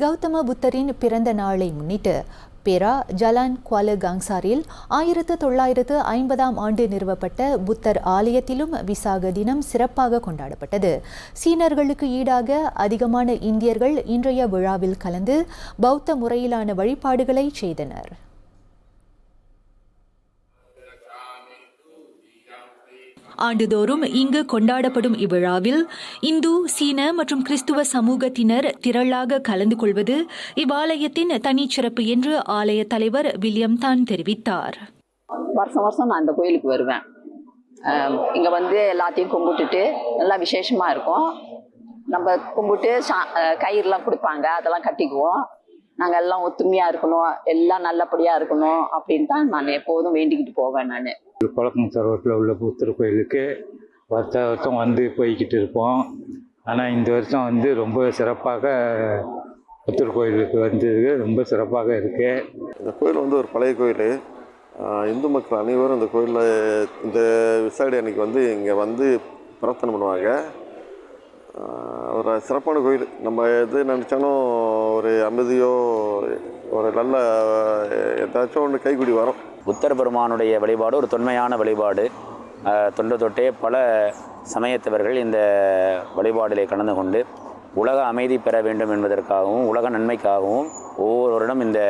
கௌதம புத்தரின் பிறந்த நாளை முன்னிட்டு பெரா ஜலான் குவால காங்சாரில் ஆயிரத்து தொள்ளாயிரத்து ஐம்பதாம் ஆண்டு நிறுவப்பட்ட புத்தர் ஆலயத்திலும் விசாக தினம் சிறப்பாக கொண்டாடப்பட்டது. சீனர்களுக்கு ஈடாக அதிகமான இந்தியர்கள் இன்றைய விழாவில் கலந்து பௌத்த முறையிலான வழிபாடுகளை செய்தனர். ஆண்டுதோறும் இங்கு கொண்டாடப்படும் இவ்விழாவில் இந்து சீன மற்றும் கிறிஸ்துவ சமூகத்தினர் திரளாக கலந்து கொள்வது இவ்வாலயத்தின் தனிச்சிறப்பு என்று ஆலய தலைவர் வில்லியம் தான் தெரிவித்தார். வருஷம் வருஷம் நான் இந்த கோயிலுக்கு வருவேன். இங்கே வந்து எல்லாத்தையும் கும்பிட்டுட்டு நல்லா விசேஷமாக இருக்கும். நம்ம கும்பிட்டு சா கயிறுலாம் கொடுப்பாங்க அதெல்லாம் கட்டிக்குவோம். நாங்கள் எல்லாம் ஒத்துமையாக இருக்கணும் எல்லாம் நல்லபடியாக இருக்கணும் அப்படின்னு தான் நான் எப்போதும் வேண்டிக்கிட்டு போவேன் நான். குளக்கம் சரோட்டில் உள்ள புத்தர் கோயிலுக்கு வருஷ வருஷம் வந்து போய்கிட்டு இருப்போம். ஆனால் இந்த வருஷம் வந்து ரொம்ப சிறப்பாக புத்தர் கோயிலுக்கு வந்தது. ரொம்ப சிறப்பாக இருக்குது இந்த கோயில் வந்து ஒரு பழைய கோயில். இந்து மக்கள் அனைவரும் இந்த கோயிலில் இந்த விசாடி அன்னைக்கு வந்து இங்கே வந்து பிரார்த்தனை பண்ணுவாங்க. ஒரு சிறப்பான கோயில். நம்ம எது நினச்சாலும் ஒரு அமைதியோ ஒரு நல்ல ஏதாச்சும் ஒன்று கைக்குடி வரும். புத்தர் பெருமானுடைய வழிபாடு ஒரு தொன்மையான வழிபாடு. தொண்டு தொன்று தொட்டே பல சமயத்தவர்கள் இந்த வழிபாடிலே கலந்து கொண்டு உலக அமைதி பெற வேண்டும் என்பதற்காகவும் உலக நன்மைக்காகவும் ஒவ்வொரு வருடம் இந்த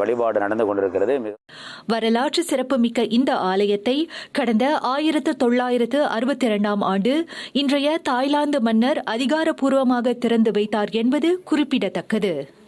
வழிபாடு நடந்து கொண்டிருக்கிறது. வரலாற்று சிறப்புமிக்க இந்த ஆலயத்தை கடந்த ஆயிரத்து தொள்ளாயிரத்து அறுபத்தி இரண்டாம் ஆண்டு இன்றைய தாய்லாந்து மன்னர் அதிகாரப்பூர்வமாக திறந்து வைத்தார் என்பது குறிப்பிடத்தக்கது.